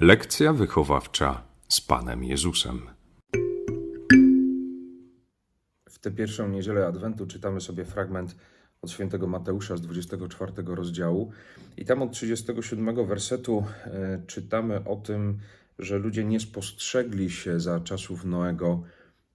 Lekcja wychowawcza z Panem Jezusem. W tę pierwszą niedzielę Adwentu czytamy sobie fragment od świętego Mateusza z 24 rozdziału. I tam od 37 wersetu e, czytamy o tym, że ludzie nie spostrzegli się za czasów Noego,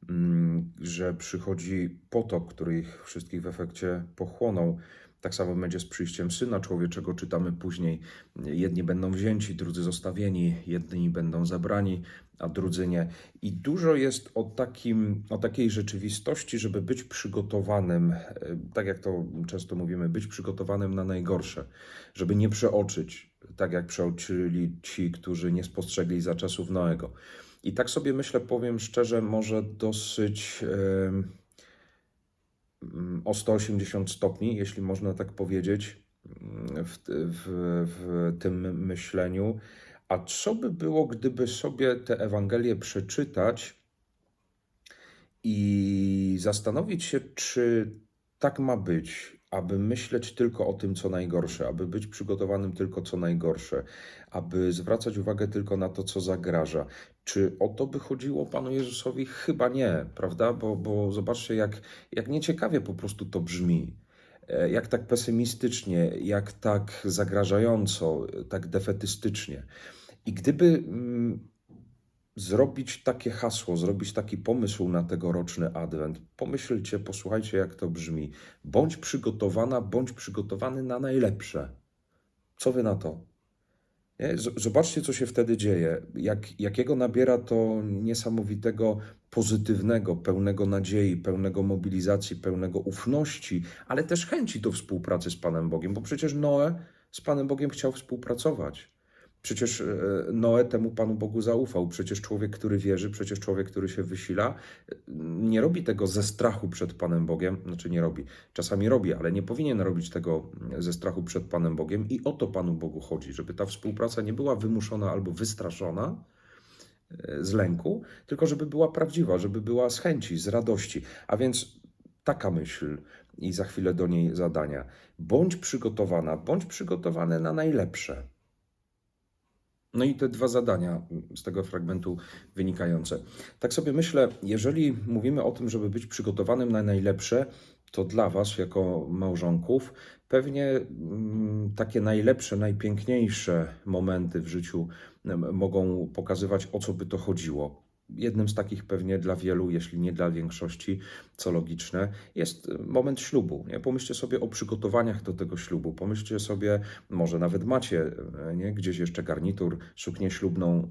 mm, że przychodzi potop, który ich wszystkich w efekcie pochłonął. Tak samo będzie z przyjściem Syna Człowieczego, czytamy później. Jedni będą wzięci, drudzy zostawieni, jedni będą zabrani, a drudzy nie. I dużo jest o, takim, o takiej rzeczywistości, żeby być przygotowanym, e, tak jak to często mówimy, być przygotowanym na najgorsze, żeby nie przeoczyć, tak jak przeoczyli ci, którzy nie spostrzegli za czasów Noego. I tak sobie myślę, powiem szczerze, może dosyć. mm, o 180 stopni, jeśli można tak powiedzieć, mm, w, w, w tym myśleniu. A co by było, gdyby sobie tę Ewangelię przeczytać i zastanowić się, czy tak ma być, aby myśleć tylko o tym, co najgorsze, aby być przygotowanym tylko co najgorsze, aby zwracać uwagę tylko na to, co zagraża. Czy o to by chodziło Panu Jezusowi? Chyba nie, prawda? Bo, bo zobaczcie, jak, jak nieciekawie po prostu to brzmi. E, Jak tak pesymistycznie, jak tak zagrażająco, tak defetystycznie. I gdyby mm, zrobić takie hasło, zrobić taki pomysł na tegoroczny adwent. Pomyślcie, posłuchajcie, jak to brzmi. Bądź przygotowana, bądź przygotowany na najlepsze. Co wy na to? Nie? Zobaczcie, co się wtedy dzieje. Jak, jakiego nabiera to niesamowitego, pozytywnego, pełnego nadziei, pełnego mobilizacji, pełnego ufności, ale też chęci do współpracy z Panem Bogiem, bo przecież Noe z Panem Bogiem chciał współpracować. Przecież e, Noe temu Panu Bogu zaufał. Przecież człowiek, który wierzy, przecież człowiek, który się wysila, e, nie robi tego ze strachu przed Panem Bogiem. Znaczy nie robi. Czasami robi, ale nie powinien robić tego ze strachu przed Panem Bogiem. I o to Panu Bogu chodzi, żeby ta współpraca nie była wymuszona albo wystraszona e, z lęku, tylko żeby była prawdziwa, żeby była z chęci, z radości. A więc taka myśl i za chwilę do niej zadania. Bądź przygotowana, bądź przygotowany na najlepsze. No i te dwa zadania z tego fragmentu wynikające. Tak sobie myślę, jeżeli mówimy o tym, żeby być przygotowanym na najlepsze, to dla Was, jako małżonków, pewnie mm, takie najlepsze, najpiękniejsze momenty w życiu em, mogą pokazywać, o co by to chodziło. Jednym z takich pewnie dla wielu, jeśli nie dla większości, co logiczne, jest moment ślubu. Nie? Pomyślcie sobie o przygotowaniach do tego ślubu. Pomyślcie sobie, może nawet macie e, nie? gdzieś jeszcze garnitur, suknię ślubną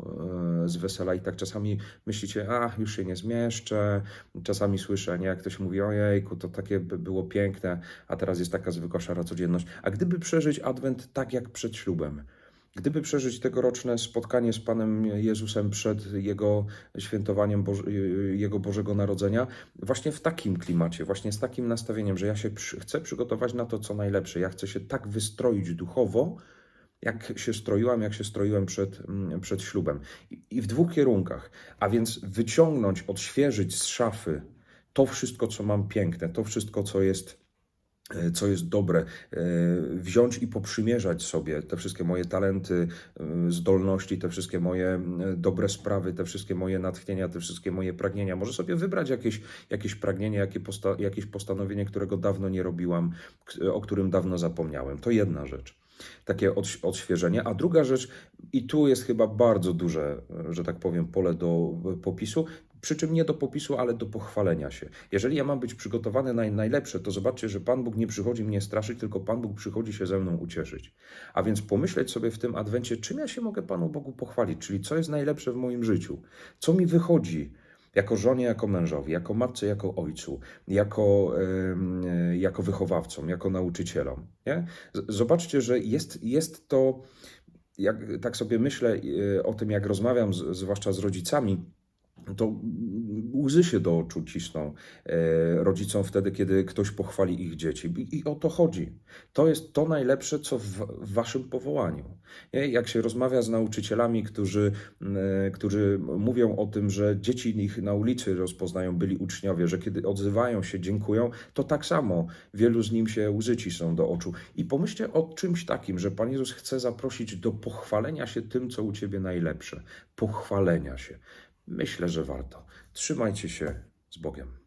e, z wesela i tak czasami myślicie, a już się nie zmieszczę. Czasami słyszę, nie? jak ktoś mówi, ojejku, to takie by było piękne, a teraz jest taka zwykła szara codzienność. A gdyby przeżyć adwent tak jak przed ślubem, Gdyby przeżyć tegoroczne spotkanie z Panem Jezusem przed Jego świętowaniem Boże, Jego Bożego Narodzenia, właśnie w takim klimacie, właśnie z takim nastawieniem, że ja się chcę przygotować na to, co najlepsze, ja chcę się tak wystroić duchowo, jak się stroiłam, jak się stroiłem przed, mm, przed ślubem. I, w dwóch kierunkach. A więc wyciągnąć, odświeżyć z szafy to wszystko, co mam piękne, to wszystko, co jest co jest dobre, e, wziąć i poprzymierzać sobie te wszystkie moje talenty, e, zdolności, te wszystkie moje e, dobre sprawy, te wszystkie moje natchnienia, te wszystkie moje pragnienia. Może sobie wybrać jakieś, jakieś pragnienie, jakieś postanowienie, którego dawno nie robiłam, o którym dawno zapomniałem. To jedna rzecz. Takie odś- odświeżenie. A druga rzecz, i tu jest chyba bardzo duże, że tak powiem, pole do e, popisu, przy czym nie do popisu, ale do pochwalenia się. Jeżeli ja mam być przygotowany na najlepsze, to zobaczcie, że Pan Bóg nie przychodzi mnie straszyć, tylko Pan Bóg przychodzi się ze mną ucieszyć. A więc pomyśleć sobie w tym adwencie, czym ja się mogę Panu Bogu pochwalić, czyli co jest najlepsze w moim życiu, co mi wychodzi jako żonie, jako mężowi, jako matce, jako ojcu, jako, jako wychowawcom, jako nauczycielom. Nie? Zobaczcie, że jest, jest to, jak tak sobie myślę e, o tym, jak rozmawiam, zwłaszcza z rodzicami, to łzy się do oczu cisną e, rodzicom wtedy, kiedy ktoś pochwali ich dzieci. I, o to chodzi. To jest to najlepsze, co w, waszym powołaniu. Jak się rozmawia z nauczycielami, którzy, e, którzy mówią o tym, że dzieci ich na ulicy rozpoznają, byli uczniowie, że kiedy odzywają się, dziękują, to tak samo wielu z nim się łzy cisną do oczu. I pomyślcie o czymś takim, że Pan Jezus chce zaprosić do pochwalenia się tym, co u ciebie najlepsze. Pochwalenia się. Myślę, że warto. Trzymajcie się z Bogiem.